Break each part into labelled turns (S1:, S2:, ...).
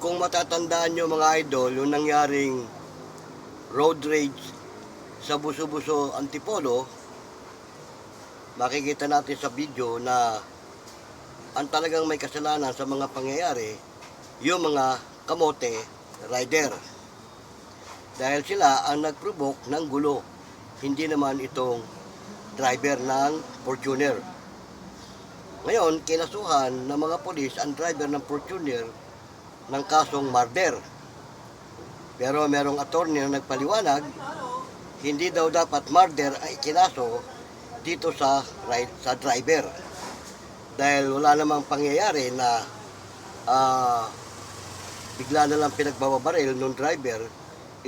S1: Kung matatandaan nyo mga idol, yung nangyaring road rage sa Buso-Buso Antipolo, makikita natin sa video na ang talagang may kasalanan sa mga pangyayari, yung mga kamote rider. Dahil sila ang nag-provoke ng gulo, hindi naman itong driver ng Fortuner. Ngayon, kinasuhan ng mga polis ang driver ng Fortuner ng kasong murder. Pero merong attorney na nagpaliwanag, hindi daw dapat murder ay kinaso dito sa sa driver. Dahil wala namang pangyayari na ah, bigla na lang pinagbababaril ng driver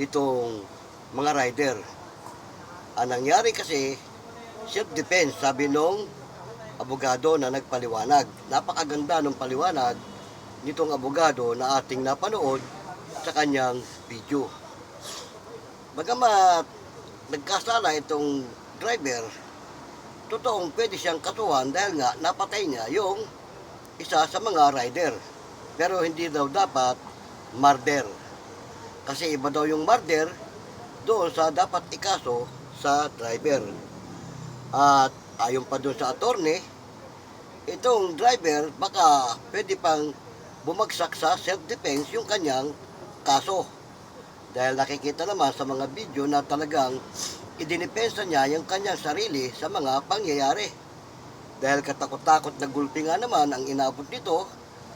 S1: itong mga rider. Ang nangyari kasi, self-defense, sabi nung abogado na nagpaliwanag. Napakaganda ng paliwanag nitong abogado na ating napanood sa kanyang video. Bagamat nagkasala itong driver, totoong pwede siyang kasuhan dahil nga napatay niya yung isa sa mga rider. Pero hindi daw dapat murder. Kasi iba daw yung murder doon sa dapat ikaso sa driver. At ayon pa doon sa attorney, itong driver baka pwede pang bumagsak sa self-defense yung kanyang kaso. Dahil nakikita naman sa mga video na talagang idinipensa niya yung kanyang sarili sa mga pangyayari. Dahil katakot-takot na gulpi nga naman ang inabot nito,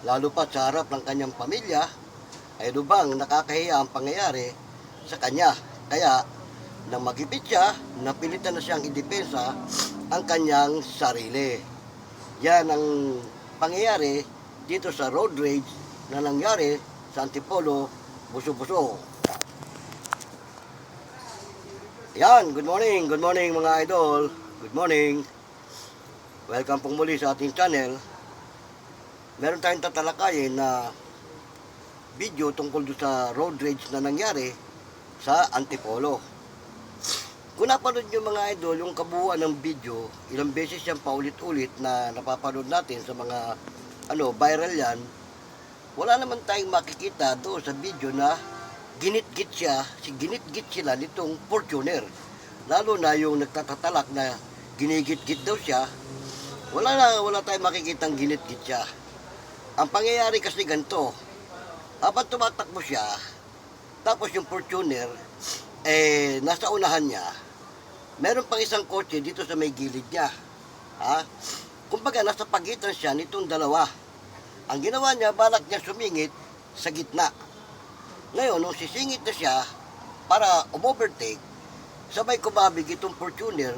S1: lalo pa sa harap ng kanyang pamilya, ay lubang nakakahiya ang pangyayari sa kanya. Kaya, nang magipit siya, napilitan na siyang idepensa ang kanyang sarili. Yan ang pangyayari dito sa road rage na nangyari sa Antipolo, Buso-Buso. Yan, good morning, good morning mga idol. Good morning. Welcome pong muli sa ating channel. Meron tayong tatalakayin na video tungkol doon sa road rage na nangyari sa Antipolo. Kung napanood nyo mga idol, yung kabuuan ng video, ilang beses yan paulit-ulit na napapanood natin sa mga ano, viral yan, wala naman tayong makikita doon sa video na ginit-git siya, si ginit-git sila nitong Fortuner. Lalo na yung nagtatatalak na ginigit-git daw siya, wala na, wala tayong makikitang ginit-git siya. Ang pangyayari kasi ganito, habang tumatakbo siya, tapos yung Fortuner, eh, nasa unahan niya, meron pang isang kotse dito sa may gilid niya. Ha? Kumbaga, nasa pagitan siya nitong dalawa. Ang ginawa niya, balak niya sumingit sa gitna. Ngayon, nung sisingit na siya para umovertake, sabay kumabig itong Fortuner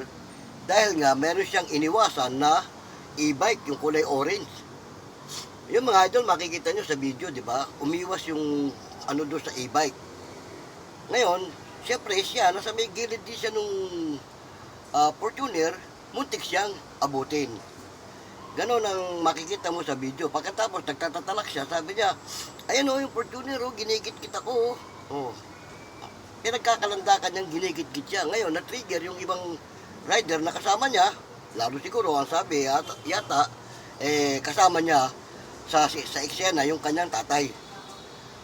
S1: dahil nga meron siyang iniwasan na e-bike, yung kulay orange. Yung mga idol, makikita nyo sa video, di ba? Umiwas yung ano doon sa e-bike. Ngayon, siyempre siya, nasa may gilid din siya nung ah, Fortuner, muntik siyang abutin. Ganon ang makikita mo sa video. Pagkatapos nagtatatalak siya, sabi niya, ayan o yung Fortuner, oh, ginigit kita ko. Oh. Pinagkakalandakan niyang ginigit-git siya. Ngayon, na-trigger yung ibang rider na kasama niya, lalo siguro ang sabi yata, yata eh, kasama niya sa, sa eksena yung kanyang tatay.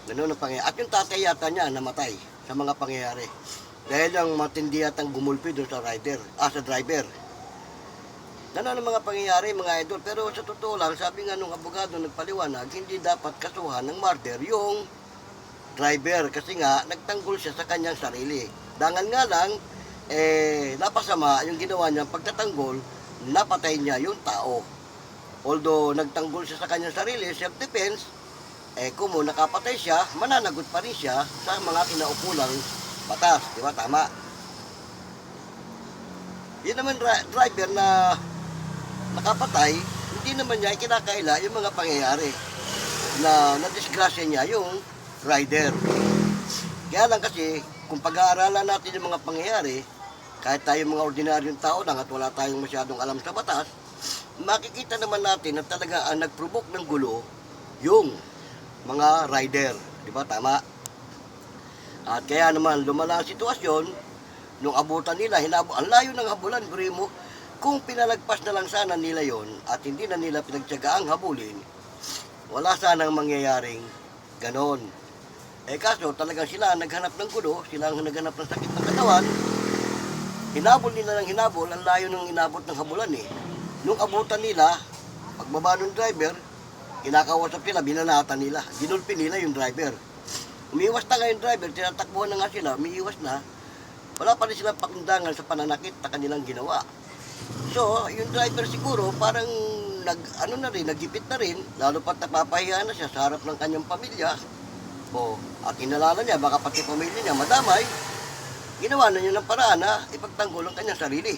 S1: Ganun ang pangyayari. At yung tatay yata niya namatay sa mga pangyayari. Dahil ang matindi yatang gumulpi doon sa rider, ah, sa driver. Ganun ang mga pangyayari, mga idol. Pero sa totoo lang, sabi nga nung abogado nagpaliwanag, hindi dapat kasuhan ng murder yung driver kasi nga nagtanggol siya sa kanyang sarili. Dangan nga lang, eh, napasama yung ginawa niya pagtatanggol, napatay niya yung tao. Although nagtanggol siya sa kanyang sarili, self-defense, eh kung mo nakapatay siya, mananagot pa rin siya sa mga kinaukulang batas. Di ba? Tama. Yun naman dri- driver na nakapatay, hindi naman niya kinakaila yung mga pangyayari na nadisgrasya niya yung rider. Kaya lang kasi, kung pag-aaralan natin yung mga pangyayari, kahit tayo mga ordinaryong tao lang at wala tayong masyadong alam sa batas, makikita naman natin na talaga ang nag-provoke ng gulo yung mga rider. Di ba? Tama. At kaya naman lumala ang sitwasyon, nung abutan nila, hinabo, ang layo ng habulan, bro kung pinalagpas na lang sana nila yon at hindi na nila pinagtyaga ang habulin, wala sanang mangyayaring Ganon. Eh kaso talagang sila ang naghanap ng gulo, sila ang naghanap ng sakit ng katawan. Hinabol nila ng hinabol, ang layo ng inabot ng habulan eh. Nung abutan nila, pagbaba ng driver, kinakausap sila, binanatan nila. Ginulpi nila yung driver. Umiwas na nga yung driver, tinatakbuhan na nga sila, umiiwas na. Wala pa rin silang pakundangan sa pananakit na kanilang ginawa. So, yung driver siguro parang nag ano na rin, nagipit na rin, lalo pat napapahiya na siya sa harap ng kanyang pamilya. O, at inalala niya, baka pati pamilya niya madamay, ginawa na niya ng paraan na ipagtanggol ang kanyang sarili.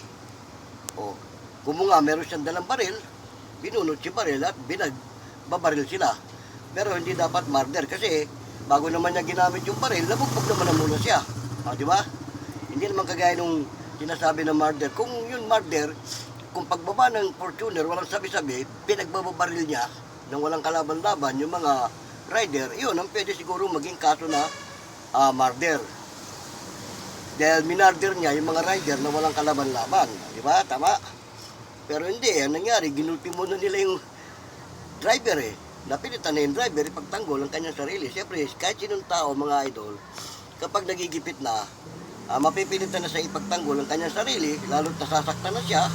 S1: O, kung nga meron siyang dalang baril, binunot si baril at binagbabaril sila. Pero hindi dapat murder kasi bago naman niya ginamit yung baril, nabugbog naman na muna siya. O, di ba? Hindi naman kagaya nung sinasabi ng murder. Kung yun murder, kung pagbaba ng Fortuner, walang sabi-sabi, pinagbababaril niya nang walang kalaban-laban yung mga rider, yun ang pwede siguro maging kaso na ah, murder. Dahil minarder niya yung mga rider na walang kalaban-laban. Di ba? Tama? Pero hindi, ang nangyari, ginulpi muna nila yung driver eh. Napilitan na yung driver ipagtanggol ang kanyang sarili. Siyempre, kahit sinong tao, mga idol, kapag nagigipit na, ah, mapipilitan na sa ipagtanggol ang kanyang sarili, lalo't nasasaktan na siya,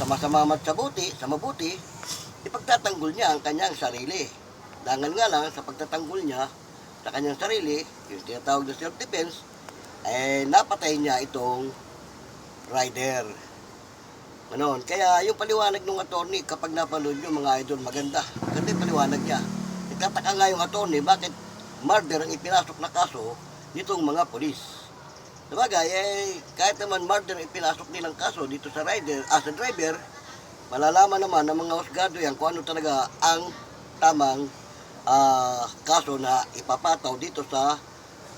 S1: sa masama at sa buti, sa mabuti, ipagtatanggol niya ang kanyang sarili. Dangan nga lang sa pagtatanggol niya sa kanyang sarili, yung tinatawag na self-defense, eh napatay niya itong rider. Ganon. Kaya yung paliwanag ng attorney, kapag napanood nyo mga idol, maganda. Maganda yung paliwanag niya. Nagtataka nga yung attorney, bakit murder ang ipinasok na kaso nitong mga polis. Sabagay, eh, kahit naman murder ipinasok nilang kaso dito sa rider, as a driver, malalaman naman ng mga husgado yan kung ano talaga ang tamang ah, kaso na ipapataw dito sa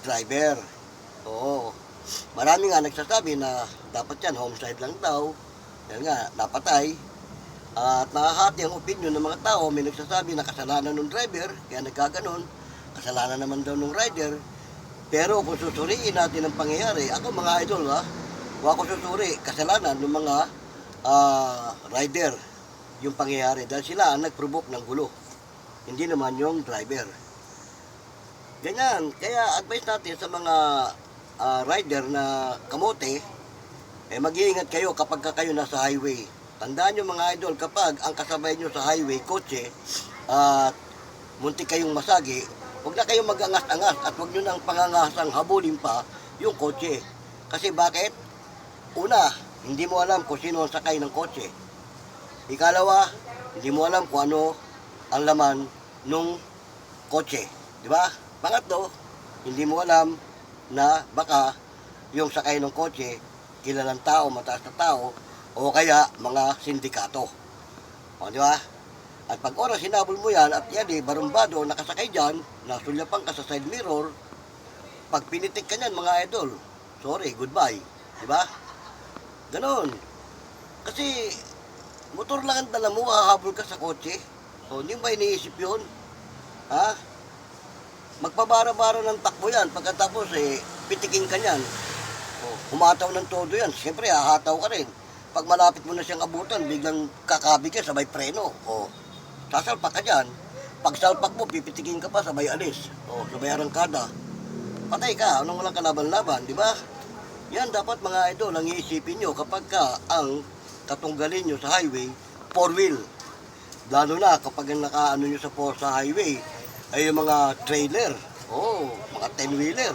S1: driver. Oo. Marami nga nagsasabi na dapat yan, homicide lang daw. Dahil nga, napatay. At nakahati ang opinion ng mga tao. May nagsasabi na kasalanan ng driver, kaya nagkaganon. Kasalanan naman daw ng rider. Pero kung susuriin natin ang pangyayari, ako mga idol ha, huwag ko susuri, kasalanan ng mga ah, rider yung pangyayari. Dahil sila ang nag-provoke ng gulo. Hindi naman yung driver. Ganyan. Kaya advice natin sa mga ah, rider na kamote, eh mag-iingat kayo kapag ka kayo nasa highway. Tandaan nyo mga idol, kapag ang kasabay nyo sa highway, kotse, at muntik kayong masagi, huwag na kayong mag-angas-angas at huwag nyo nang pangangasang habulin pa yung kotse. Kasi bakit? Una, hindi mo alam kung sino ang sakay ng kotse. Ikalawa, hindi mo alam kung ano ang laman nung kotse. Di ba? Pangatlo, hindi mo alam na baka yung sakay ng kotse, kilalang tao, mataas na tao, o kaya mga sindikato. O, di ba? At pag oras hinabol mo yan at yan eh, barumbado, nakasakay dyan, nasulyapan ka sa side mirror, pag pinitik ka niyan mga idol, sorry, goodbye. Di ba? Ganon. Kasi, motor lang ang dala mo, hahabol ka sa kotse. O, hindi ba iniisip yun? Ha? Magpabara-bara ng takbo yan. Pagkatapos, eh, pitikin ka niyan. O, humataw ng todo yan. Siyempre, hahataw ka rin. Pag malapit mo na siyang abutan, biglang kakabig ka, sabay preno. O, sasalpak ka dyan. Pag salpak mo, pipitikin ka pa, sabay alis. O, sabay arangkada. Patay ka, anong walang kalaban-laban, di ba? Yan dapat mga idol, ang iisipin nyo kapag ka ang katunggalin nyo sa highway, four wheel. Lalo na kapag nakaano nyo sa four sa highway, ay yung mga trailer. Oh, mga ten-wheeler.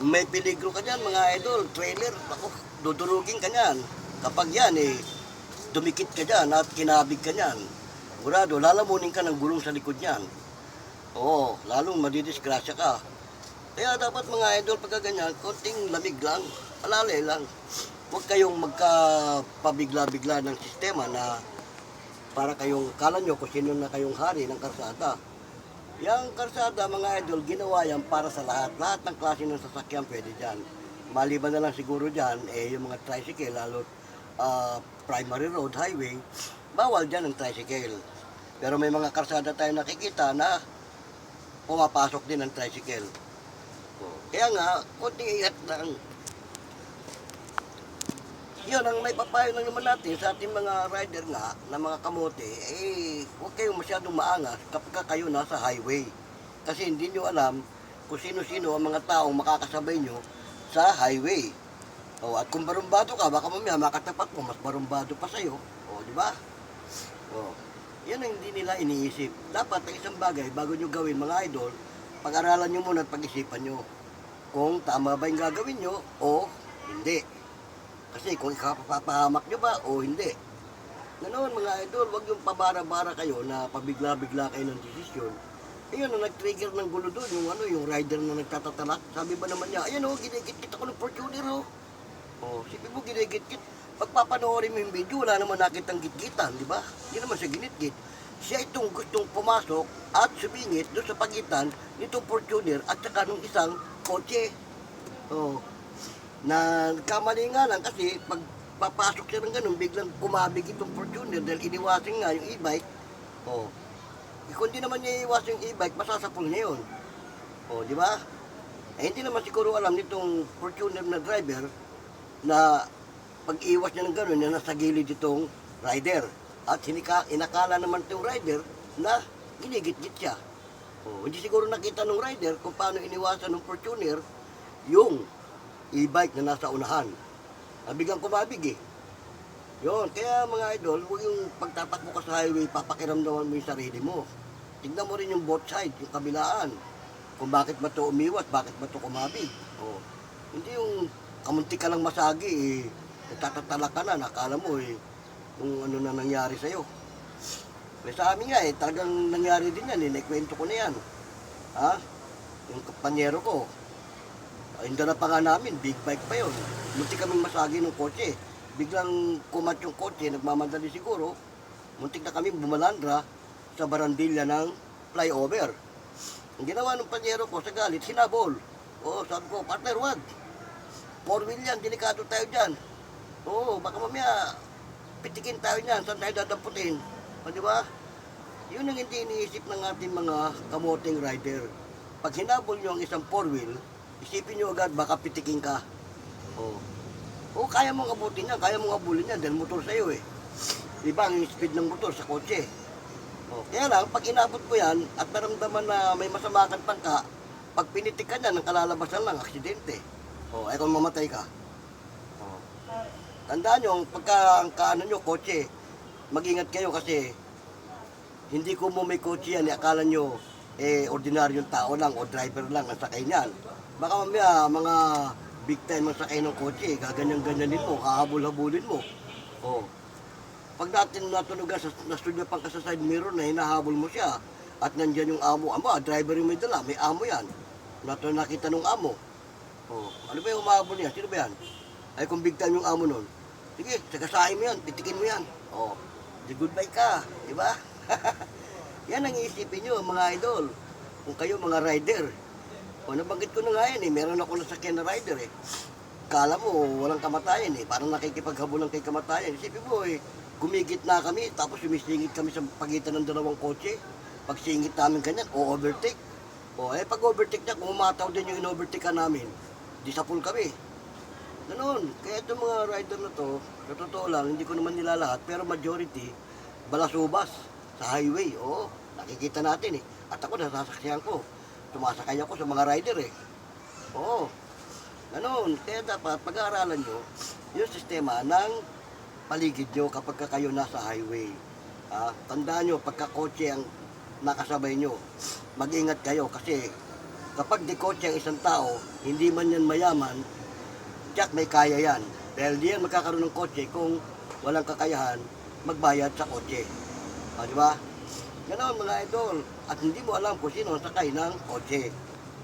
S1: May peligro ka dyan mga idol, trailer. Ako, dudurugin ka dyan. Kapag yan eh, dumikit ka dyan at kinabig ka dyan. Sigurado, lalamunin ka ng gulong sa likod niyan. Oo, lalong madidisgrasya ka. Kaya dapat mga idol pagka ganyan, konting lamig lang, alalay lang. Huwag kayong magkapabigla-bigla ng sistema na para kayong, kala nyo kung sino na kayong hari ng karsada. Yang karsada, mga idol, ginawa yan para sa lahat. Lahat ng klase ng sasakyan pwede dyan. Maliban na lang siguro dyan, eh, yung mga tricycle, lalo ah, primary road, highway, bawal dyan ang tricycle. Pero may mga karsada tayo nakikita na pumapasok din ang tricycle. Kaya nga, konting ingat lang. Yun, ang may papayo lang naman natin sa ating mga rider nga, na mga kamote, eh, huwag kayong masyadong maangas kapag ka kayo nasa highway. Kasi hindi nyo alam kung sino-sino ang mga taong makakasabay nyo sa highway. O, at kung barumbado ka, baka mamaya makatapat mo, mas barumbado pa sa'yo. O, di ba? O, yan ang hindi nila iniisip. Dapat ang isang bagay, bago nyo gawin mga idol, pag-aralan nyo muna at pag-isipan nyo kung tama ba yung gagawin nyo o hindi. Kasi kung ikapapahamak nyo ba o hindi. Ganoon mga idol, wag yung pabara-bara kayo na pabigla-bigla kayo ng desisyon. Ayun, ang nag-trigger ng gulo doon, yung ano, yung rider na nagtatatalak. Sabi ba naman niya, ayun o, ginigit-git ako ng Fortuner. Oh, sipi mo ginigit-git. Pagpapanoorin mo yung video, wala naman nakitang gitgitan, di ba? Hindi naman siya ginit-git. Siya itong gustong pumasok at sumingit doon sa pagitan nitong Fortuner at saka nung isang kotse. Oh, na kamali nga lang kasi pag papasok siya ng ganun, biglang kumabig itong Fortuner dahil iniwasin nga yung e-bike. Oh. Eh, kung di naman niya iwas yung e-bike, masasapol niya yun. Oh, di ba? Eh, hindi naman siguro alam nitong Fortuner na driver na pag-iwas niya ng gano'n, na nasa gilid itong rider. At hinika, inakala naman itong rider na ginigit-git siya. Oh, hindi siguro nakita ng rider kung paano iniwasan ng Fortuner yung e-bike na nasa unahan. Ah, biglang kumabig eh. Yun, kaya mga idol, huwag yung pagtatakbo ka sa highway, papakiramdaman mo yung sarili mo. Tignan mo rin yung both side, yung kabilaan. Kung bakit ba ito umiwas, bakit ba ito kumabig. Oh. Hindi yung kamunti ka lang masagi, eh, nagtatatala ka na, nakala mo eh, kung ano na nangyari sa'yo. Eh, sa amin nga eh, talagang nangyari din yan, eh, naikwento ko na yan. Ha? Yung kapanyero ko, ay, hindi na pa nga namin, big bike pa yun. Munti kaming masagi ng kotse. Biglang kumat yung kotse, nagmamadali siguro. Muntik na kami bumalandra sa barandilya ng flyover. Ang ginawa ng panyero ko sa galit, sinabol. Oo, sabi ko, partner, wag. Four wheel yan, delikado tayo dyan. Oo, baka mamaya pitikin tayo niyan, saan tayo dadamputin? O, di ba? Yun ang hindi iniisip ng ating mga kamoting rider. Pag hinabol nyo ang isang four wheel, isipin nyo agad, baka pitikin ka. Oo. Oo, kaya mong abutin yan, kaya mong abulin yan, dahil motor sa'yo eh. Iba ang speed ng motor sa kotse. Oh, kaya lang, pag inabot mo yan at naramdaman na may masama kang tangka, pag pinitik ka niyan, ang kalalabasan lang, aksidente. Oh, ay kung mamatay ka. Oh. Tandaan nyo, pagka ang kaano nyo, kotse, mag-ingat kayo kasi hindi ko mo may kotse yan, eh, akala nyo, eh, ordinaryong tao lang o driver lang ang sakay niyan. Baka mamaya, mga big time ang sakay ng kotse, gaganyan-ganyanin mo, kahabol-habulin mo. Oh. Pag natin natunugan sa nastudio pang ka sa side mirror na hinahabol mo siya at nandyan yung amo, amo, driver yung may dala, may amo yan. Nato nakita nung amo. Oh, ano ba yung humahabol niya? Sino ba yan? Ay kung big time yung amo nun. Sige, sagasahin mo yan, pitikin mo yan. Oh, di goodbye ka, di ba? yan ang iisipin nyo, mga idol. Kung kayo mga rider. O, nabanggit ko na nga yan eh, meron ako nasakyan na rider eh. Kala mo, walang kamatayan eh. Parang nakikipaghabulan kay kamatayan. Isipin mo eh, gumigit na kami, tapos sumisingit kami sa pagitan ng dalawang kotse. Pag singit namin ganyan, o overtake. O eh, pag overtake niya, kung din yung in-overtake ka namin, di sa pool kami. Ganoon. Kaya itong mga rider na to, sa totoo lang, hindi ko naman nila lahat, pero majority, balasubas sa highway. Oo, nakikita natin eh. At ako, nasasaksihan ko. Tumasakay ako sa mga rider eh. Oo. Ganon. Kaya dapat pag-aaralan nyo yung sistema ng paligid nyo kapag ka kayo nasa highway. Ah, tandaan nyo, pagka kotse ang nakasabay nyo, mag-ingat kayo kasi kapag di kotse ang isang tao, hindi man yan mayaman, tiyak may kaya yan. Dahil di yan magkakaroon ng kotse kung walang kakayahan magbayad sa kotse. Ah, di ba? Ganon mga idol. At hindi mo alam kung sino ang sakay ng kotse.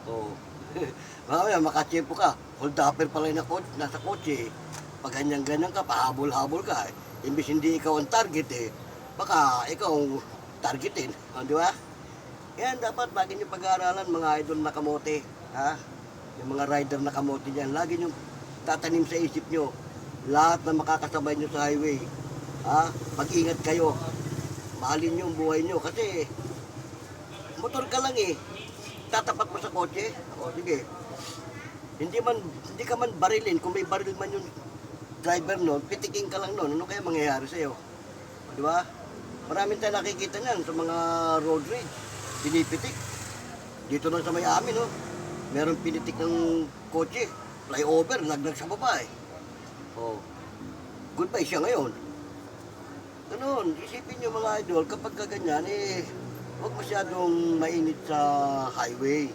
S1: Oh. Mamaya makatsempo ka. Hold upper pala kotse, nasa kotse. Pag ganyan-ganyan ka, pahabol-habol ka. Imbis hindi ikaw ang target eh. Baka ikaw ang targetin. Oh, di ba? Yan, dapat lagi nyo pag-aaralan mga idol na kamote. Ha? Yung mga rider na kamote dyan. Lagi nyo tatanim sa isip nyo. Lahat na makakasabay nyo sa highway. Ha? Mag-ingat kayo. Mahalin nyo ang buhay nyo. Kasi, motor ka lang eh. Tatapat mo sa kotse. O, sige. Hindi man, hindi ka man barilin. Kung may baril man yung driver nun, pitiking ka lang nun. Ano kaya mangyayari sa'yo? Di ba? Maraming tayo nakikita niyan sa mga road rage. Pinipitik. Dito lang sa may amin, oh. Meron pinitik ng kotse. Flyover, naglag sa baba eh. Oh. Goodbye siya ngayon. Ganun, isipin nyo mga idol, kapag kaganyan, eh, huwag masyadong mainit sa highway.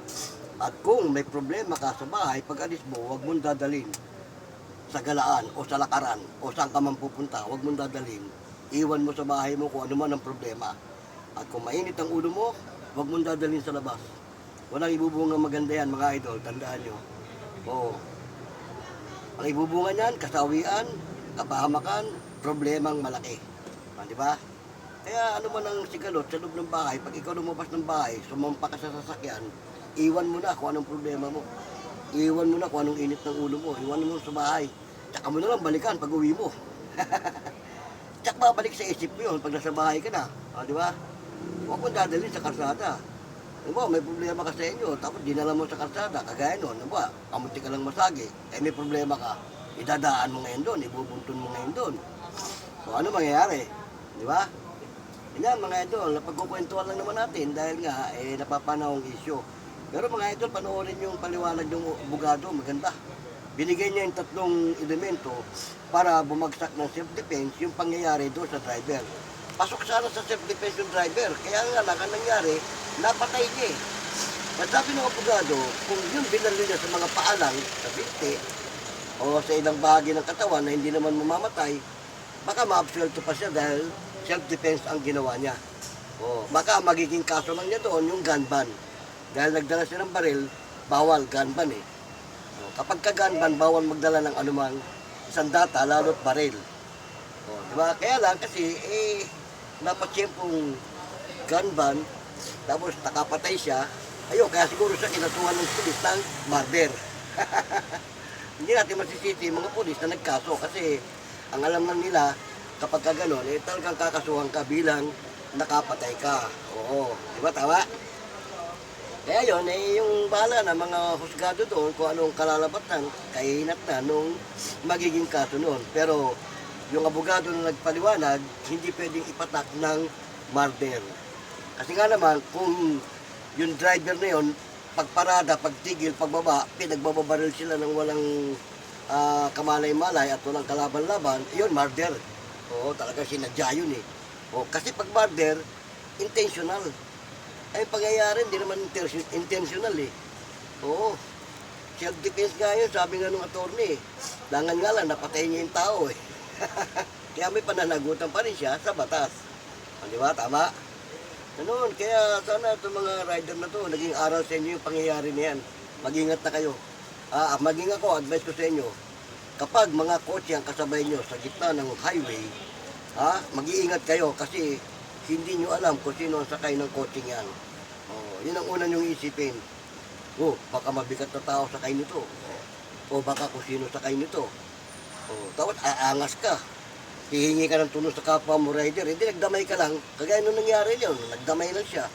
S1: At kung may problema ka sa bahay, pag alis mo, huwag mong dadalhin sa galaan o sa lakaran o saan ka man pupunta, huwag mong dadalhin. Iwan mo sa bahay mo kung ano man ang problema. At kung mainit ang ulo mo, huwag mong dadalhin sa labas. Walang ibubunga maganda yan, mga idol, tandaan nyo. Oo. Ang ibubunga niyan, kasawian, kapahamakan, problemang malaki. Ah, di ba? Kaya ano man ang sigalot sa loob ng bahay, pag ikaw lumabas ng bahay, sumampa ka sa sasakyan, iwan mo na kung anong problema mo. Iwan mo na kung anong init ng ulo mo. Iwan mo sa bahay. Tsaka mo na lang balikan pag uwi mo. Tsaka babalik sa isip mo yun pag nasa bahay ka na. Ah, di ba? Huwag mo dadalhin sa karsada. Ano ba, may problema ka sa inyo, tapos dinala mo sa karsada, kagaya nun, ano ba, kamunti ka lang masagi, eh may problema ka, idadaan mo ngayon doon, ibubuntun mo ngayon doon. So ano mangyayari? Di ba? Yan mga idol, napagkukwentuhan lang naman natin dahil nga eh, napapanahong issue. Pero mga idol, panoorin yung paliwanag ng bugado, maganda. Binigay niya yung tatlong elemento para bumagsak ng self-defense yung pangyayari doon sa driver. Pasok sana sa self-defense yung driver. Kaya nga lang, ang nangyari, napatay niya eh. At sabi ng abogado, kung yung binalo niya sa mga paalang, sa binti, o sa ilang bahagi ng katawan na hindi naman mamamatay, baka ma-absuelto pa siya dahil self-defense ang ginawa niya. O, baka magiging kaso lang niya doon yung gun ban. Dahil nagdala siya ng baril, bawal gun ban eh. O, kapag ka gun ban, bawal magdala ng anumang sandata, lalo't baril. O, di ba? Kaya lang kasi, eh, napatsyempong gun ban, tapos nakapatay siya, ayun, kaya siguro siya kinatuhan ng pulis ng murder. Hindi natin masisiti yung mga pulis na nagkaso kasi ang alam lang nila kapag ka gano'n, eh talagang kakasuhan ka bilang nakapatay ka. Oo, di ba tama? Kaya yun, eh, yung bala na mga husgado doon kung anong kalalabatan, kainat na nung magiging kaso noon. Pero yung abogado na nagpaliwanag, hindi pwedeng ipatak ng murder. Kasi nga naman, kung yung driver na yun, pagparada, pagtigil, pagbaba, pinagbababaril sila ng walang ah, kamalay-malay at walang kalaban-laban, yun, murder. Oo, talaga sinadya yun eh. O, kasi pag murder, intentional. Ay, pangyayari, hindi naman inten- intentional eh. Oo. Self-defense nga yun, sabi nga nung attorney. Langan nga lang, napatay niya yung tao eh. Kaya may pananagutan pa rin siya sa batas. Di ba? Tama? Ganun, kaya sana itong mga rider na to, naging aral sa inyo yung pangyayari na yan. Mag-ingat na kayo. Ah, maging ako, advice ko sa inyo, kapag mga kotse ang kasabay nyo sa gitna ng highway, ha, mag-iingat kayo kasi hindi nyo alam kung sino ang sakay ng kotse yan. Oh, yun ang una nyong isipin. Oh, baka mabigat na tao sakay nito. O baka kung sino sakay nito. Oh, tapos aangas ka. Hihingi ka ng tulong sa kapwa mo rider. Hindi, nagdamay ka lang. Kagaya nung nangyari yun, nagdamay lang siya.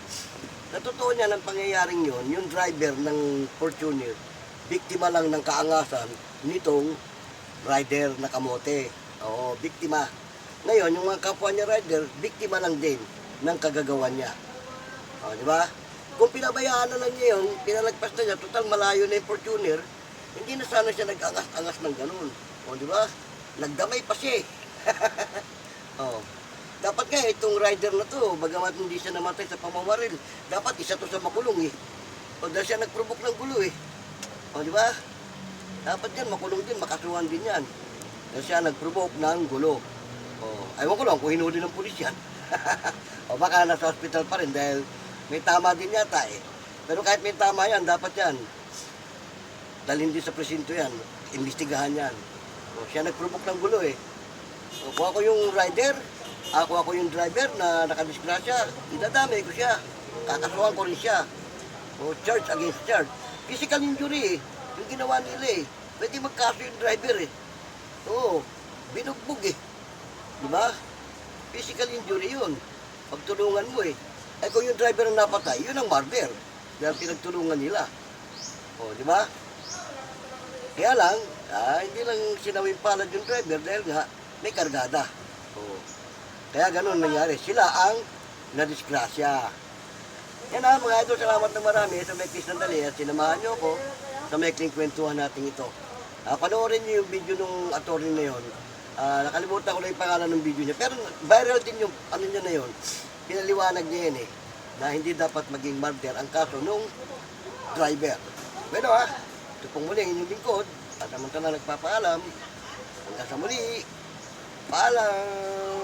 S1: Sa totoo niya ng pangyayaring yun, yung driver ng Fortuner, biktima lang ng kaangasan nitong rider na kamote. Oo, biktima. Ngayon, yung mga kapwa niya rider, biktima lang din ng kagagawan niya. O, di ba? Kung pinabayaan na lang niya yun, pinalagpas na niya, total malayo na yung Fortuner, hindi na sana siya nag-angas-angas ng ganun. O, di ba? Nagdamay pa siya eh. oh. Dapat nga itong rider na to, bagamat hindi siya namatay sa pamamaril, dapat isa to sa makulong eh. O dahil siya nagprovok ng gulo eh. O di ba? Dapat yan, makulong din, makasuhan din yan. Dahil siya nagprovok ng gulo. O, ayaw ko lang kung hinuli ng pulis yan. o baka nasa hospital pa rin dahil may tama din yata eh. Pero kahit may tama yan, dapat yan. Dalhin din sa presinto yan. Imbestigahan yan. O, siya nagprovok ng gulo eh. O, kung ako yung rider, ako ako yung driver na nakadisgrasya, idadamay ko siya. Kakasuhan ko rin siya. O charge against charge. Physical injury eh. Yung ginawa nila eh. Pwede magkaso yung driver eh. Oo. Binugbog eh. Di ba? Physical injury yun. Pagtulungan mo eh. Eh kung yung driver ang napatay, yun ang murder. Dahil pinagtulungan nila. O, di ba? Kaya lang, ah, hindi lang sinawing palad yung driver dahil nga may kargada. O, kaya ganun nangyari. Sila ang nadisgrasya. Yan na mga idol, salamat ng marami sa may kiss ng dali at sinamahan niyo ako sa maikling kwentuhan natin ito. Ah, panoorin niyo yung video nung attorney na yon. Ah, nakalimutan ko na yung pangalan ng video niya. Pero viral din yung ano niya na yon. Pinaliwanag niya yan eh, na hindi dapat maging murder ang kaso nung driver. Bueno ha, ito pong muli ang inyong lingkod at samantala nagpapaalam. Hanggang sa muli, paalam!